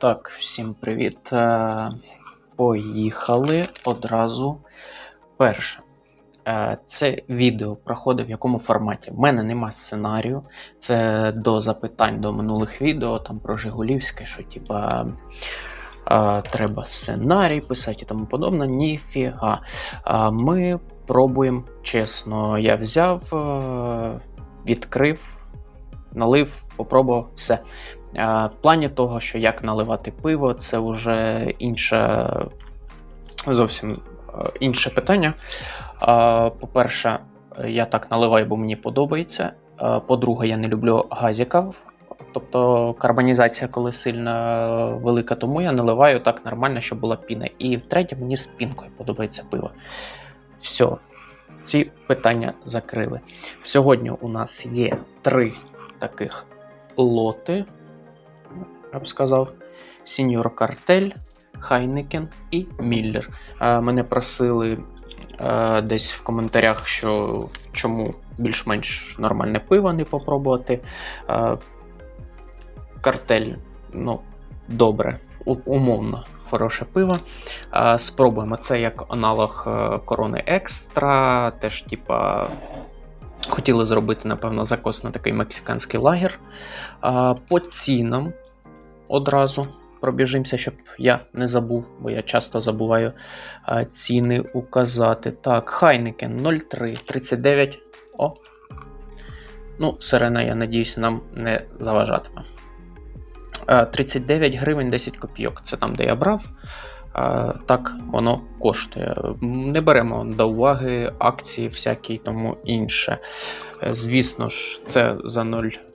Так, всім привіт. Е, Поїхали одразу. Перше. Е, Це відео проходить в якому форматі. В мене нема сценарію. Це до запитань до минулих відео, там про Жигулівське, що типа. е, Треба сценарій писати і тому подобне. Ніфіга. Ми пробуємо чесно. Я взяв, відкрив, налив, попробував все. В плані того, що як наливати пиво, це вже інше, зовсім е, інше питання. По-перше, я так наливаю, бо мені подобається. По-друге, я не люблю газіків. Тобто карбонізація, коли сильно велика, тому я наливаю так нормально, щоб була піна. І втретє, мені з пінкою подобається пиво. Все, ці питання закрили. Сьогодні у нас є три таких лоти я б сказав, Сіньор Картель, Хайнекен і Міллер. Е, Мене просили е, десь в коментарях, що чому більш-менш нормальне пиво не попробувати. Е, Картель, ну, добре, умовно. Хороше пиво. Спробуємо. Це як аналог корони екстра. Теж, типа, хотіли зробити, напевно, закос на такий мексиканський лагер. По цінам одразу пробіжимося, щоб я не забув, бо я часто забуваю ціни указати. Так, Хайнекен 0,3, 39. О. Ну, сирена, я надіюсь, нам не заважатиме. 39 гривень 10 копійок. Це там, де я брав. Так воно коштує. Не беремо до уваги акції, всякі і тому інше. Е, Звісно ж, це за 0 чот-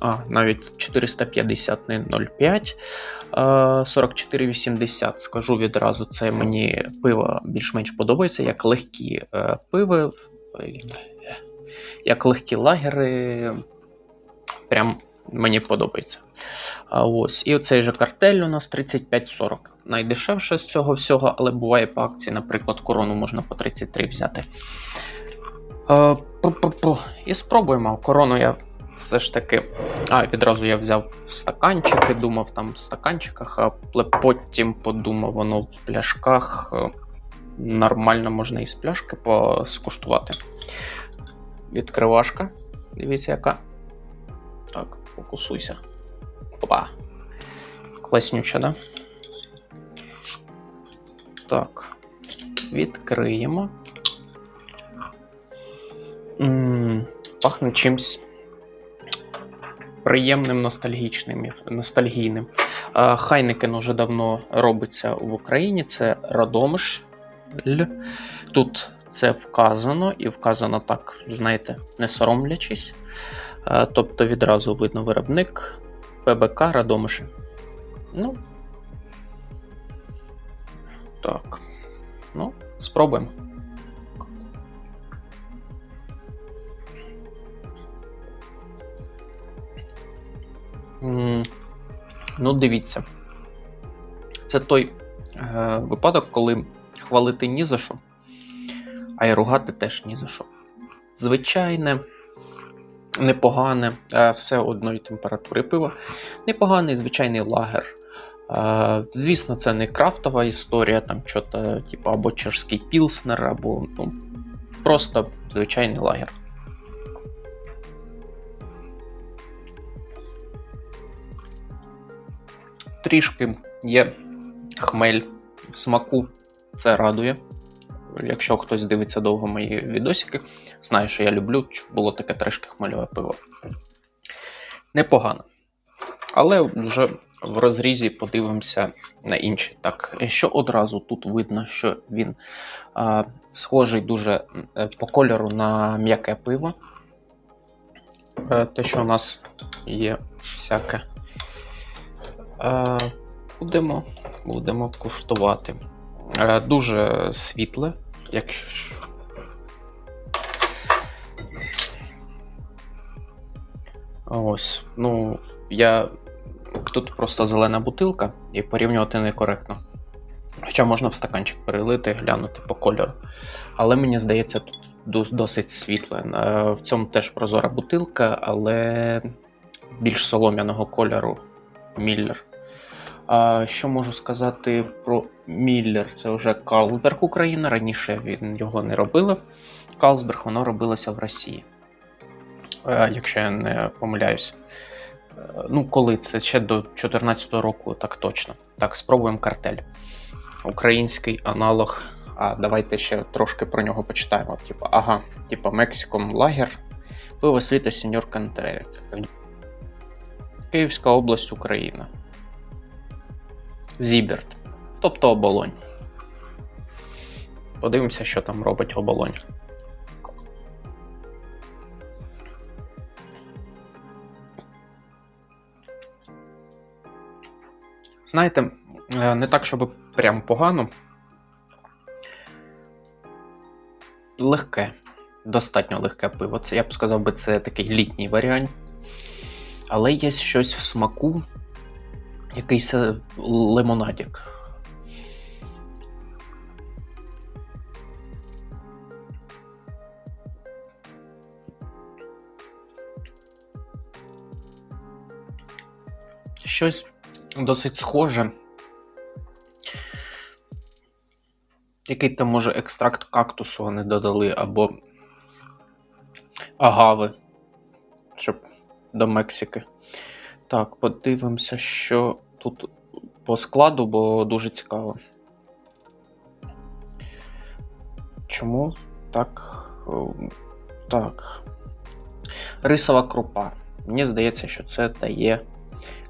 а, навіть 450, не 0,5. Е, 44,80. Скажу відразу, це мені пиво більш-менш подобається, як легкі е, пиви, е, як легкі лагери. Прям мені подобається. А ось. І оцей же картель у нас 35,40. Найдешевше з цього всього, але буває по акції, наприклад, корону можна по 33 взяти. Е. І спробуємо. Корону я все ж таки. А, відразу я взяв стаканчики, думав там в стаканчиках, але потім подумав, воно в пляшках. е, Нормально можна із пляшки поскуштувати. Відкривашка. Дивіться, яка. Так, фокусуйся. Опа. Класнюча, да? Так. Відкриємо. м пахне чимсь приємним ностальгічним, ностальгійним. А, Хайнекен уже давно робиться в Україні. Це Радомиш. Тут це вказано, і вказано так, знаєте, не соромлячись. Тобто відразу видно виробник ПБК Радомиші. Ну. Так. Ну, спробуємо. Ну, дивіться. Це той е, випадок, коли хвалити ні за що, а й ругати теж ні за що. Звичайне, непогане, е, все одної температури пива. Непоганий звичайний лагер. Е, звісно, це не крафтова історія, там що-то, типу, або чешський пілснер, або ну, просто звичайний лагер. Трішки є хмель в смаку, це радує. Якщо хтось дивиться довго мої відосики, знає, що я люблю, було таке трошки хмельове пиво. Непогано. Але вже в розрізі подивимося на інші. Так, що одразу тут видно, що він а, схожий дуже е, по кольору на м'яке пиво. Е, Те, що у нас є всяке. Е, Будемо, будемо куштувати. Е, Дуже світле, якщо. Ось. Ну, я. Тут просто зелена бутилка і порівнювати некоректно. Хоча можна в стаканчик перелити, глянути по кольору. Але мені здається, тут досить світле. Е, В цьому теж прозора бутилка, але більш солом'яного кольору Міллер. А, що можу сказати про Міллер? Це вже Карлсберг Україна. Раніше він його не робили. Карлсберг воно робилося в Росії. Е, якщо я не помиляюся. Е, Ну, коли це ще до 2014 року, так точно. Так, спробуємо картель. Український аналог. А давайте ще трошки про нього почитаємо. Типа, ага, типа Мексиком лагер. Пиво світа Сеньор Контреріс. Київська область Україна. Зіберт. Тобто оболонь. Подивимося, що там робить оболонь. Знаєте, е, не так, щоб прям погано. Легке, достатньо легке пиво. Це я б сказав би, це такий літній варіант. Але є щось в смаку, якийсь е, лимонадік. Щось досить схоже. Який там, може, екстракт кактусу вони додали, або агави, щоб до Мексики. Так, подивимося, що тут по складу, бо дуже цікаво. Чому так? Так. Рисова крупа. Мені здається, що це дає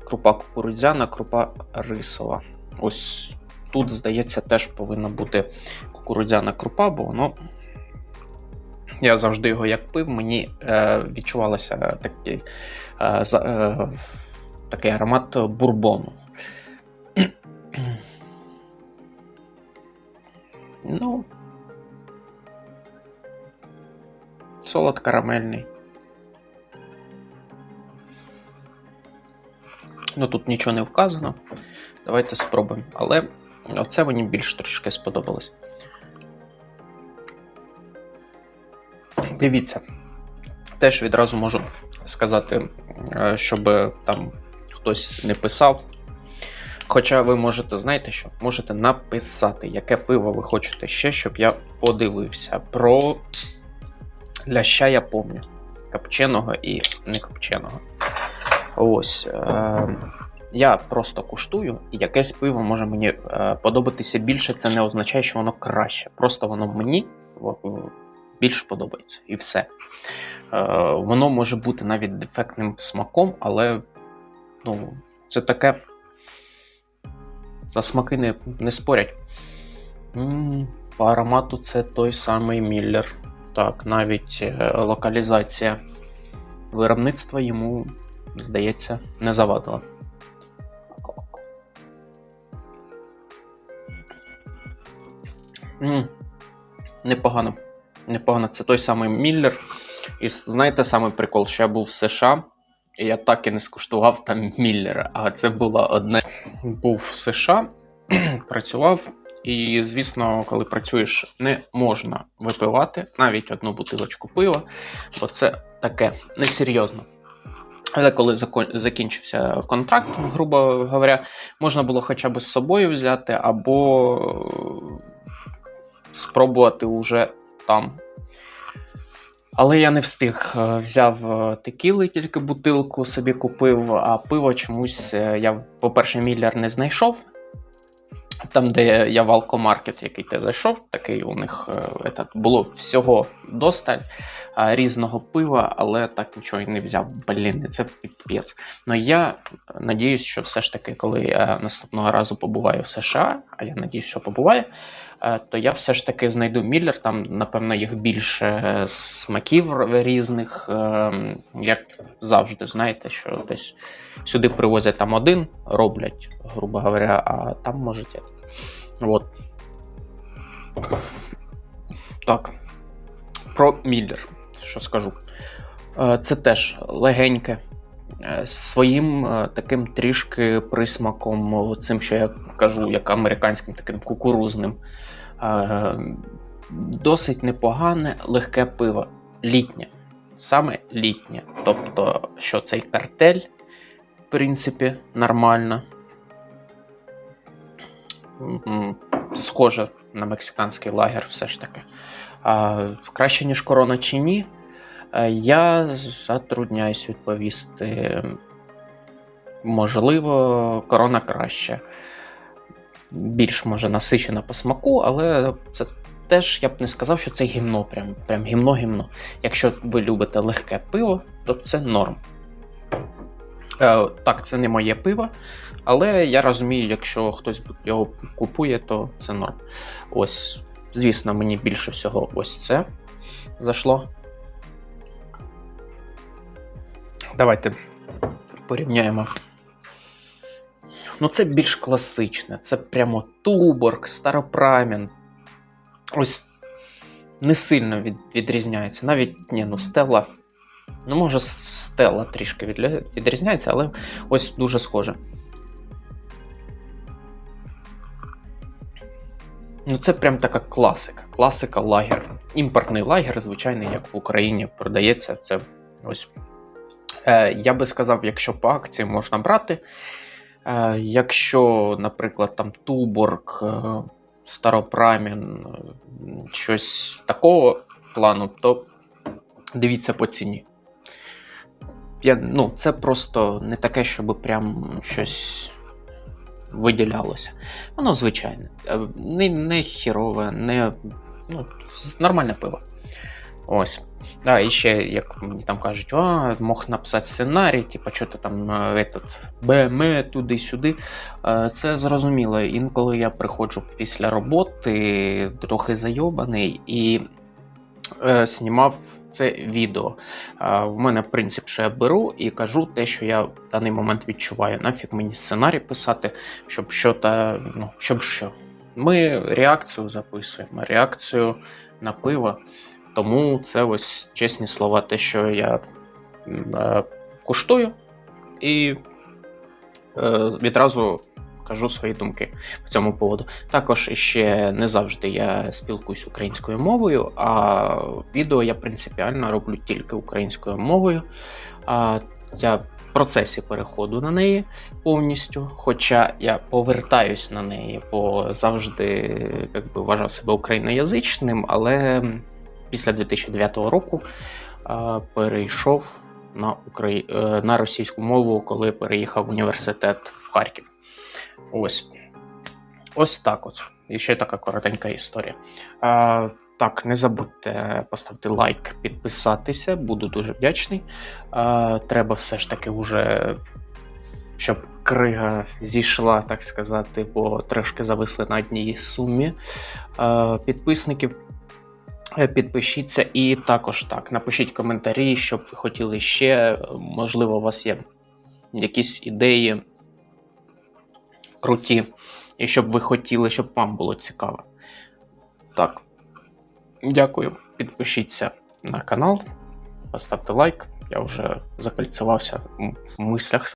крупа кукурудзяна, крупа рисова. Ось тут, здається, теж повинна бути кукурудзяна крупа, бо воно. Я завжди його як пив, мені е, відчувалося такий, е, е, такий аромат бурбону. ну. Солод карамельний. Ну тут нічого не вказано. Давайте спробуємо. Але оце мені більш трошки сподобалось. Дивіться, теж відразу можу сказати, е, щоб там хтось не писав. Хоча ви можете, знаєте що? Можете написати, яке пиво ви хочете ще, щоб я подивився. Про ляща я помню. Копченого і не копченого. Ось. Е- я просто куштую, і якесь пиво може мені е- подобатися більше. Це не означає, що воно краще. Просто воно мені от, більше подобається. І все. Е- воно може бути навіть дефектним смаком, але ну, це таке. За смаки не, не спорять. М-м, по аромату це той самий Міллер. Так, навіть е- локалізація виробництва йому здається, не завадила. М, Непогано. Непогано. Це той самий Міллер. І знаєте самий прикол, що я був в США, я так і не скуштував там Міллера. А це була одне. Був в США, працював. І, звісно, коли працюєш, не можна випивати навіть одну бутилочку пива, бо це таке несерйозно. Але коли закінчився контракт, грубо говоря, можна було хоча б з собою взяти, або спробувати уже там. Але я не встиг. Взяв текіли, тільки бутилку собі купив, а пиво чомусь я, по-перше, міллер не знайшов. Там, де я в Алкомаркет, який ти зайшов, такий у них это, було всього досталь різного пива, але так нічого і не взяв. Блін, це піпець. Ну я надіюсь, що все ж таки, коли я наступного разу побуваю в США, а я надіюсь, що побуваю, то я все ж таки знайду Міллер. Там, напевно, їх більше смаків різних, як завжди, знаєте, що десь сюди привозять там один, роблять, грубо говоря, а там можуть. От. Так. Про Міллер, що скажу. Це теж легеньке. Своїм таким трішки присмаком, цим, що я кажу, як американським таким кукурузним. Досить непогане, легке пиво. Літнє. Саме літнє. Тобто, що цей картель, в принципі, нормально. схоже на мексиканський лагер, все ж таки. А, краще, ніж корона чи ні? Е, Я затрудняюсь відповісти. Можливо, корона краще. Більш може насичена по смаку, але це теж я б не сказав, що це гімно, прям, прям гімно-гімно. Якщо ви любите легке пиво, то це норм. Е, так, це не моє пиво, але я розумію, якщо хтось його купує, то це норм. Ось, звісно, мені більше всього ось це зайшло. Давайте порівняємо. Ну, це більш класичне. Це прямо Туборг, Старопрамін. Ось не сильно від, відрізняється. Навіть ні, ну Стелла. Ну, може, Стелла трішки відля- відрізняється, але ось дуже схоже. Ну, це прям така класика. Класика лагер. Імпортний лагер, звичайний, як в Україні продається. Це ось. Е, я би сказав, якщо по акції можна брати. Е, якщо, наприклад, там Туборг, е, Старопрамін, е, щось такого плану, то дивіться по ціні. Я, ну, це просто не таке, щоб прям щось виділялося. Воно звичайне. Не, не хірове, не ну, нормальне пиво. Ось. Да, і ще, як мені там кажуть, а, мог написати сценарій, типу, що ти там е, этот, БМ туди-сюди. Е, Це зрозуміло. Інколи я приходжу після роботи, трохи зайобаний, і е, знімав це відео. Е, В мене принцип, що я беру і кажу те, що я в даний момент відчуваю. Нафіг мені сценарій писати, щоб що та, ну, щоб що. Ми реакцію записуємо, реакцію на пиво. Тому це ось чесні слова, те, що я е, куштую, і е, відразу кажу свої думки в цьому поводу. Також ще не завжди я спілкуюсь українською мовою, а відео я принципіально роблю тільки українською мовою. Я в процесі переходу на неї повністю, хоча я повертаюсь на неї, бо завжди як би, вважав себе україноязичним, але після 2009 року е, перейшов на, Украї... е, на російську мову, коли переїхав в університет в Харків. Ось. Ось так от. І ще така коротенька історія. Е, так, не забудьте поставити лайк, підписатися, буду дуже вдячний. Е, треба все ж таки вже, щоб крига зійшла, так сказати, бо трошки зависли на одній сумі підписників. Е, Підпишіться і також так, напишіть коментарі, що б ви хотіли ще. Можливо, у вас є якісь ідеї круті, і щоб ви хотіли, щоб вам було цікаво. Так. Дякую. Підпишіться на канал, поставте лайк. Я вже закольцевався в мислях